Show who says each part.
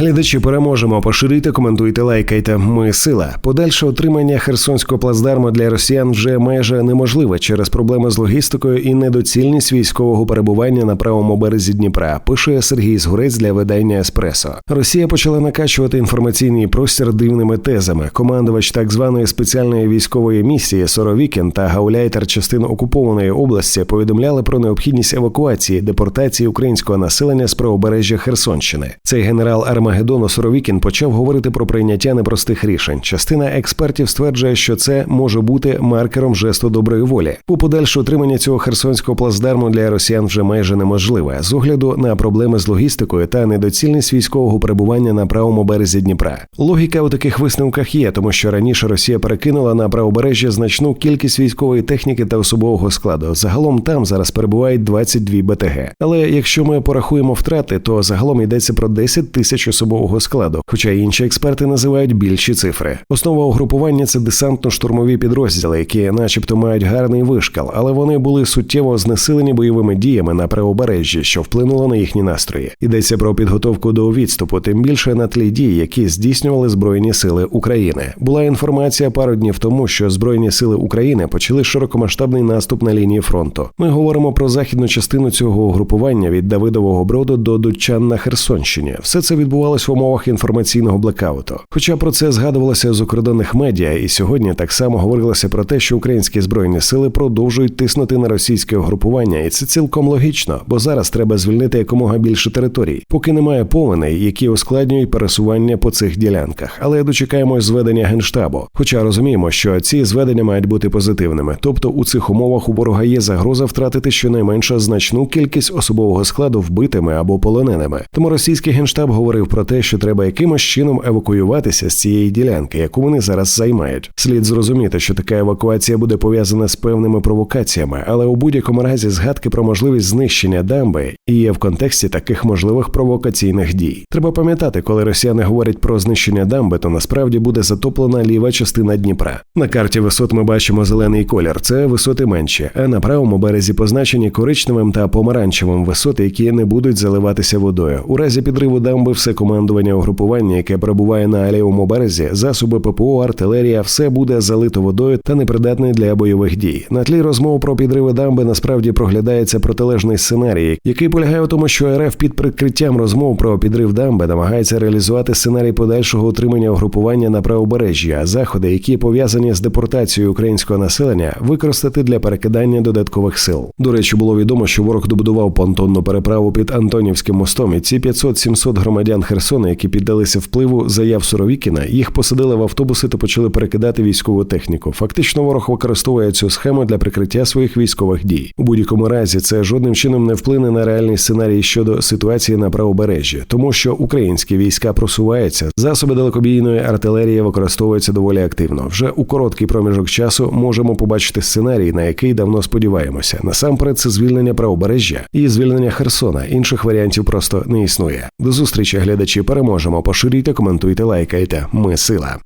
Speaker 1: Глядачі переможемо. Поширюйте, коментуйте, лайкайте. Ми сила. Подальше отримання херсонського плацдарму для росіян вже майже неможливе через проблеми з логістикою і недоцільність військового перебування на правому березі Дніпра. Пише Сергій Згурець для видання Еспресо. Росія почала накачувати інформаційний простір дивними тезами. Командувач так званої спеціальної військової місії Соровікін та гауляйтер частин окупованої області повідомляли про необхідність евакуації депортації українського населення з правобережжя Херсонщини. Цей генерал Армагеддону Соровікін почав говорити про прийняття непростих рішень. Частина експертів стверджує, що це може бути маркером жесту доброї волі. У подальше отримання цього херсонського плацдарму для росіян вже майже неможливе з огляду на проблеми з логістикою та недоцільність військового перебування на правому березі Дніпра. Логіка у таких висновках є, тому що раніше Росія перекинула на правобережжя значну кількість військової техніки та особового складу. Загалом там зараз перебувають 22 БТГ. Але якщо ми порахуємо втрати, то загалом йдеться про 10 тисяч особового складу, хоча інші експерти називають більші цифри. Основа угрупування це десантно-штурмові підрозділи, які, начебто, мають гарний вишкал, але вони були суттєво знесилені бойовими діями на правобережжі, що вплинуло на їхні настрої. Йдеться про підготовку до відступу, тим більше на тлі дій, які здійснювали збройні сили України. Була інформація пару днів тому, що збройні сили України почали широкомасштабний наступ на лінії фронту. Ми говоримо про західну частину цього угрупування від Давидового броду до Дучан на Херсонщині. Все це відбувалось в умовах інформаційного блекауту. Хоча про це згадувалося з закордонних медіа, і сьогодні так само говорилося про те, що українські збройні сили продовжують тиснути на російське угрупування, і це цілком логічно, бо зараз треба звільнити якомога більше територій, поки немає повеней, які ускладнюють пересування по цих ділянках. Але дочекаємось зведення генштабу. Хоча розуміємо, що ці зведення мають бути позитивними, тобто у цих умовах у ворога є загроза втратити щонайменше значну кількість особового складу вбитими або полоненими. Тому російський генштаб говорив про те, що треба якимось чином евакуюватися з цієї ділянки, яку вони зараз займають. Слід зрозуміти, що така евакуація буде пов'язана з певними провокаціями, але у будь-якому разі згадки про можливість знищення дамби і є в контексті таких можливих провокаційних дій. Треба пам'ятати, коли росіяни говорять про знищення дамби, то насправді буде затоплена ліва частина Дніпра. На карті висот ми бачимо зелений колір. Це висоти менші, а на правому березі позначені коричневим та помаранчевим висоти, які не будуть заливатися водою. У разі підриву дамби все командування угрупування, яке перебуває на лівому березі, засоби ППО, артилерія, все буде залито водою та непридатне для бойових дій. На тлі розмов про підриви дамби насправді проглядається протилежний сценарій, який полягає у тому, що РФ під прикриттям розмов про підрив дамби намагається реалізувати сценарій подальшого утримання угрупування на правобережжі, а заходи, які пов'язані з депортацією українського населення, використати для перекидання додаткових сил. До речі, було відомо, що ворог добудував понтонну переправу під Антонівським мостом, і ці 500-700 громадян Херсона, які піддалися впливу заяв Суровікіна, їх посадили в автобуси та почали перекидати військову техніку. Фактично, ворог використовує цю схему для прикриття своїх військових дій. У будь-якому разі це жодним чином не вплине на реальний сценарій щодо ситуації на правобережжі, тому що українські війська просуваються, засоби далекобійної артилерії використовуються доволі активно. Вже у короткий проміжок часу можемо побачити сценарій, на який давно сподіваємося. Насамперед, це звільнення правобережжя і звільнення Херсона. Інших варіантів просто не існує. До зустрічі, глядачі. Переможемо. Поширюйте, коментуйте, лайкайте. Ми сила.